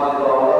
one dollar.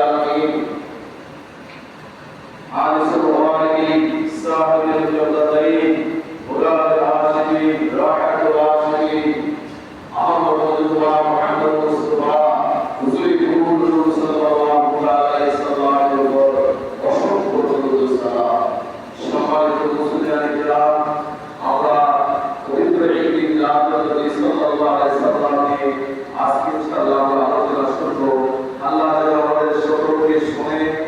নিয়ে আজকে ইনশাআল্লাহ আলোচনা শুনব। আল্লাহ আমাদের সকলকে শুনে